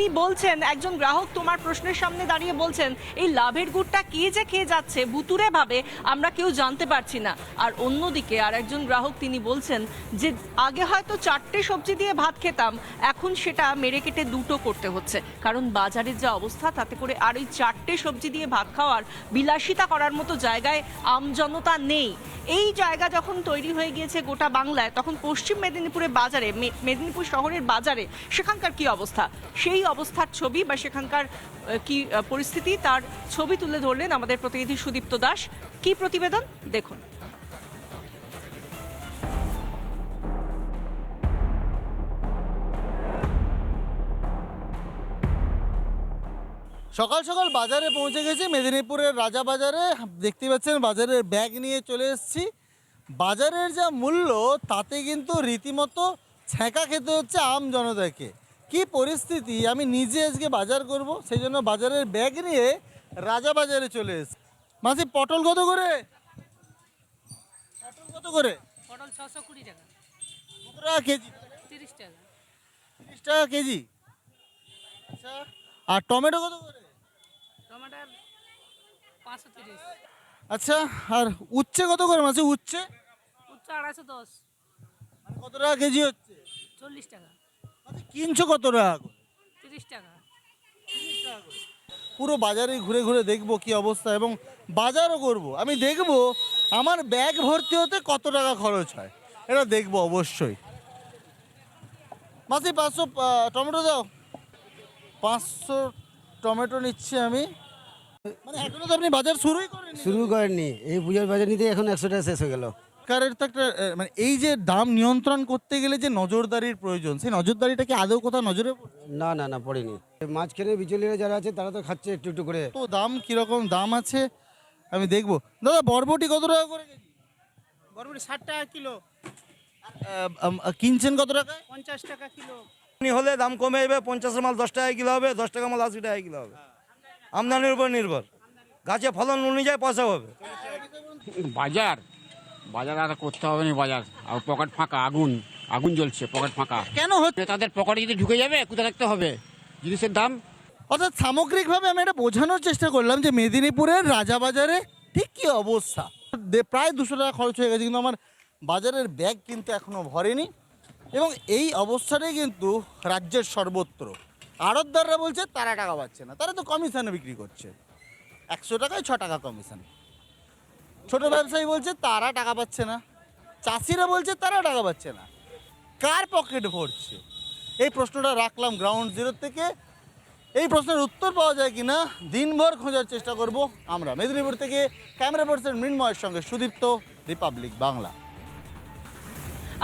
তিনি বলছেন, একজন গ্রাহক তোমার প্রশ্নের সামনে দাঁড়িয়ে বলছেন, এই লাভের গুড়টা কে যে খেয়ে যাচ্ছে ভুতুরে ভাবে আমরা কেউ জানতে পারছি না। আর অন্যদিকে আর একজন গ্রাহক তিনি বলছেন যে, আগে হয়তো চারটে সবজি দিয়ে ভাত খেতাম, এখন সেটা মেরে কেটে দুটো করতে হচ্ছে। কারণ বাজারের যা অবস্থা, তাতে করে আর ওই চারটে সবজি দিয়ে ভাত খাওয়ার বিলাসিতা করার মতো জায়গায় আমজনতা নেই। এই জায়গা যখন তৈরি হয়ে গিয়েছে গোটা বাংলায়, তখন পশ্চিম মেদিনীপুরের বাজারে মেদিনীপুর শহরের বাজারে, সেখানকার কি অবস্থা? সেই অবস্থার ছবি বা সেখানকার কি পরিস্থিতি তার ছবি তুলে ধরলেন আমাদের প্রতিনিধি সুদীপ্ত দাস। কি প্রতিবেদন? দেখুন। সকাল সকাল বাজারে পৌঁছে গেছি। মেদিনীপুরের রাজা বাজারে দেখতে পাচ্ছেন, বাজারের ব্যাগ নিয়ে চলে এসেছি। বাজারের যা মূল্য, তাতে কিন্তু রীতিমতো ছ্যাঁকা খেতে হচ্ছে আম জনতাকে। কি পরিস্থিতি? আমি নিজে আজকে বাজার করব সেই জন্য বাজারের ব্যাগ নিয়ে রাজা বাজারে চলে এসেছি। মাসি পটল কত করে? পটল কত করে? পটল ছশো কুড়ি টাকা। কত টাকা কেজি। তিরিশ টাকা। তিরিশ টাকা কেজি। আচ্ছা আর টমেটো কত করে? টমাটার পাঁচশো তিরিশ। আচ্ছা আর উচ্ছে কত করে মাসি? উচ্ছে? উচ্চ আড়াইশো দশ। মানে কত টাকা কেজি হচ্ছে? চল্লিশ টাকা। কিনছো কত টাকা করে? তিরিশ টাকা। পুরো বাজারে ঘুরে ঘুরে দেখব কি অবস্থা এবং বাজারও করব। আমি দেখব আমার ব্যাগ ভর্তি হতে কত টাকা খরচ হয়। এটা দেখব অবশ্যই। মাসি পাঁচশো টমেটো দাও। পাঁচশো টমেটো নিচ্ছি আমি। মানে এখনও তো আপনি বাজার শুরুই করেন শুরু করেননি। এই পুজোর বাজার নিতে এখন একশো টাকা শেষ হয়ে গেল। সরকারের তো একটা মানে এই যে দাম নিয়ন্ত্রণ করতে গেলে যে নজরদারির প্রয়োজন সেই নজরদারিটা কি আদৌ কোথাও নজরে? না না না পড়েনি। মাঝখানে বিচলিরা যারা আছে তারা তো খাচ্ছে একটু একটু করে। তো দাম কীরকম? দাম আছে? আমি দেখব। দাদা বরবটি কত টাকা করে কেজি? বরবটি ষাট টাকা কিলো। কিনছেন কত টাকা? পঞ্চাশ টাকা কিলো। আমদানি হলে দাম কমে যাবে পঞ্চাশের মাল দশ টাকা কিলো হবে দশ টাকা মাল আশি টাকা কিলো হবে। আমদানির উপর নির্ভর। গাছে ফলন অনুযায়ী পয়সা হবে। বাজার? বাজার আর করতে হবে না বাজার। আর পকেট ফাঁকা আগুন আগুন জ্বলছে পকেট ফাঁকা। কেন হচ্ছে? তাদের পকেটে যদি ঢুকে যাবে কোথায় রাখতে হবে? জিনিসের দাম? অর্থাৎ সামগ্রিকভাবে আমি এটা বোঝানোর চেষ্টা করলাম যে মেদিনীপুরের রাজাবাজারে ঠিক কি অবস্থা? প্রায় দুশো টাকা খরচ হয়ে গেছে কিন্তু আমার বাজারের ব্যাগ কিন্তু এখনও ভরেনি। এবং এই অবস্থাটাই কিন্তু রাজ্যের সর্বত্র। আড়তদাররা বলছে তারা টাকা পাচ্ছে না। তারা তো কমিশনে বিক্রি করছে। একশো টাকায় ছ টাকা কমিশন ছোট ব্যবসায়ী বলছে তারা টাকা পাচ্ছে না। চাষিরা বলছে তারা টাকা পাচ্ছে না। কার পকেট ভরছে? এই প্রশ্নটা রাখলাম গ্রাউন্ড জিরো থেকে। এই প্রশ্নের উত্তর পাওয়া যায় কি না দিনভর খোঁজার চেষ্টা করব আমরা। মেদিনীপুর থেকে ক্যামেরা পার্সন মৃন্ময়ের সঙ্গে সুদীপ্ত রিপাবলিক বাংলা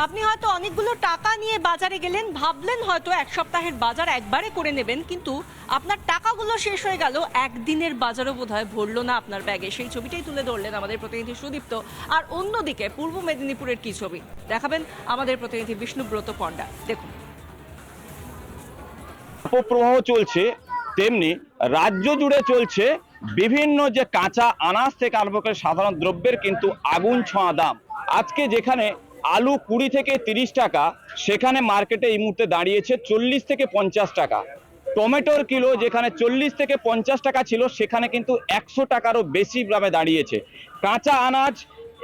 আপনি হয়তো অনেকগুলো টাকা নিয়ে বাজারে গেলেন, ভাবলেন হয়তো এক সপ্তাহের বাজার একবারে করে নেবেন, কিন্তু আপনার টাকাগুলো শেষ হয়ে গেল, একদিনের বাজারও বোধ হয় ভরলো না আপনার ব্যাগে। সেই ছবিটাই তুলে ধরলেন আমাদের প্রতিনিধি সুদীপ্ত। আর অন্যদিকে পূর্ব মেদিনীপুরের কি ছবি? দেখাবেন আমাদের প্রতিনিধি বিষ্ণুব্রত পণ্ডা। দেখুন। অপপ্রবাহ চলছে, তেমনি রাজ্য জুড়ে চলছে বিভিন্ন যে কাঁচা আনাজ থেকে আরম্ভ করে সাধারণ দ্রব্যের কিন্তু আগুন ছোঁয়া দাম। আজকে যেখানে আলু কুড়ি থেকে তিরিশ টাকা, সেখানে মার্কেটে এই মুহূর্তে দাঁড়িয়েছে চল্লিশ থেকে পঞ্চাশ টাকা। টমেটোর কিলো যেখানে চল্লিশ থেকে পঞ্চাশ টাকা ছিল, সেখানে কিন্তু একশো টাকারও বেশি দামে দাঁড়িয়েছে। কাঁচা আনাজ,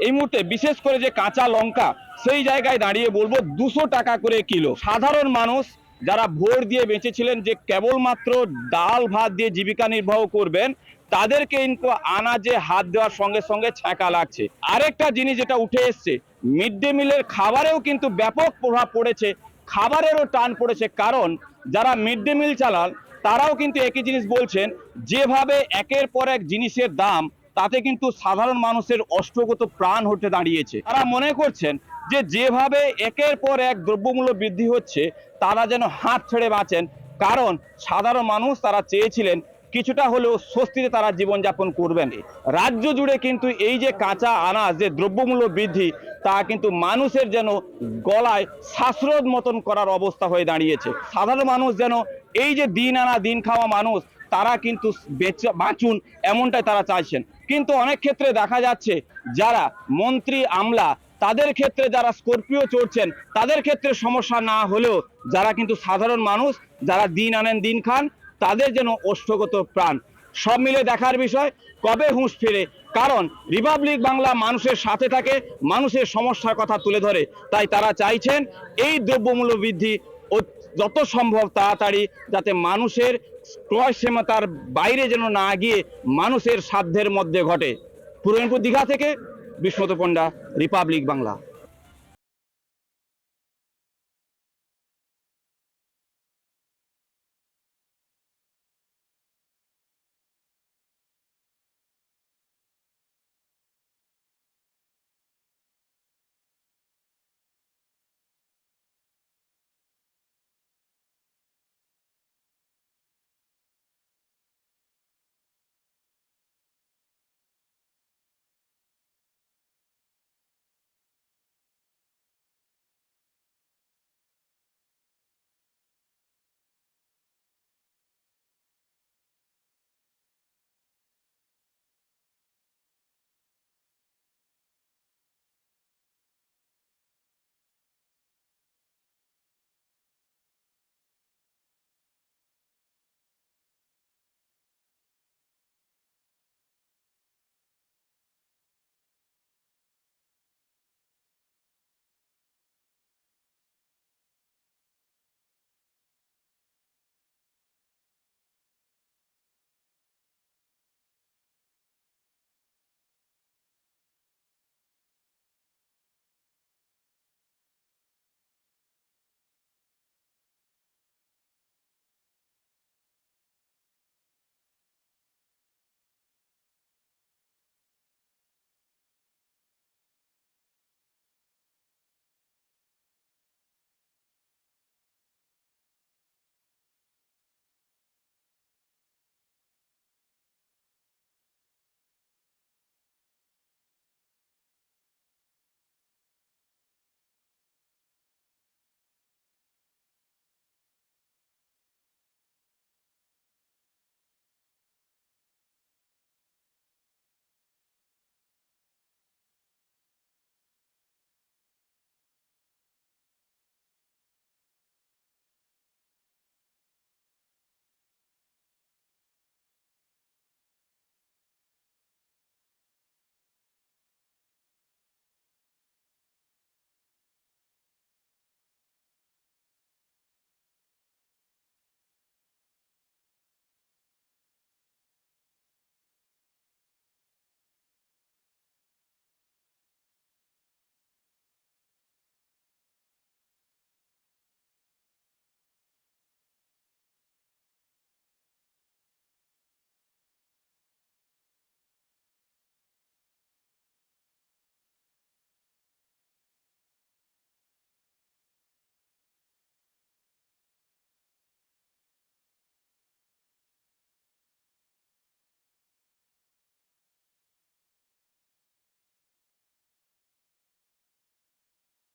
এই মুহূর্তে বিশেষ করে যে কাঁচা লঙ্কা, সেই জায়গায় দাঁড়িয়ে বলব দুশো টাকা করে কিলো। সাধারণ মানুষ যারা ভোর দিয়ে বেঁচেছিলেন যে কেবলমাত্র ডাল, ভাত দিয়ে জীবিকা নির্বাহ করবেন তাদেরকে কিন্তু আনাজে হাত দেওয়ার সঙ্গে সঙ্গে ছ্যাঁকা লাগছে। আরেকটা জিনিস যেটা উঠে এসছে, মিড ডে মিলের খাবারেও কিন্তু ব্যাপক প্রভাব পড়েছে, খাবারেরও টান পড়েছে কারণ যারা মিড ডে মিল চালান, তারাও কিন্তু একই জিনিস বলছেন, যেভাবে একের পর এক জিনিসের দাম, তাতে কিন্তু সাধারণ মানুষের অষ্টগত প্রাণ হতে দাঁড়িয়েছে। তারা মনে করছেন যে যেভাবে একের পর এক দ্রব্যমূল্য বৃদ্ধি হচ্ছে, তারা যেন হাত ছেড়ে বাঁচেন, কারণ সাধারণ মানুষ তারা চেয়েছিলেন কিছুটা হলেও স্বস্তিতে তারা জীবনযাপন করবেন। রাজ্য জুড়ে কিন্তু এই যে কাঁচা আনাজ, যে দ্রব্যমূল্য বৃদ্ধি, তা কিন্তু মানুষের যেন গলায় শ্বাসরোধ মতন করার অবস্থা হয়ে দাঁড়িয়েছে। সাধারণ মানুষ যেন এই যে দিন আনা, দিন খাওয়া মানুষ, তারা কিন্তু বেঁচে- বাঁচুন এমনটাই তারা চাইছেন। কিন্তু অনেক ক্ষেত্রে দেখা যাচ্ছে যারা মন্ত্রী, আমলা, তাদের ক্ষেত্রে যারা স্করপিও চড়ছেন, তাদের ক্ষেত্রে সমস্যা না হলেও যারা কিন্তু সাধারণ মানুষ, যারা দিন আনেন, দিন খান তাদের যেন ওষ্ঠগত প্রাণ। সব মিলে দেখার বিষয়, কবে হুঁশ ফিরে? কারণ রিপাবলিক বাংলা মানুষের সাথে থাকে, মানুষের সমস্যার কথা তুলে ধরে। তাই তারা চাইছেন এই দ্রব্যমূল্য বৃদ্ধি যত সম্ভব তাড়াতাড়ি যাতে মানুষের ক্রয় ক্ষমতার বাইরে যেন না গিয়ে মানুষের সাধ্যের মধ্যে ঘটে। পুরোহিনপুর দীঘা থেকে বিশ্বত পণ্ডা রিপাবলিক বাংলা।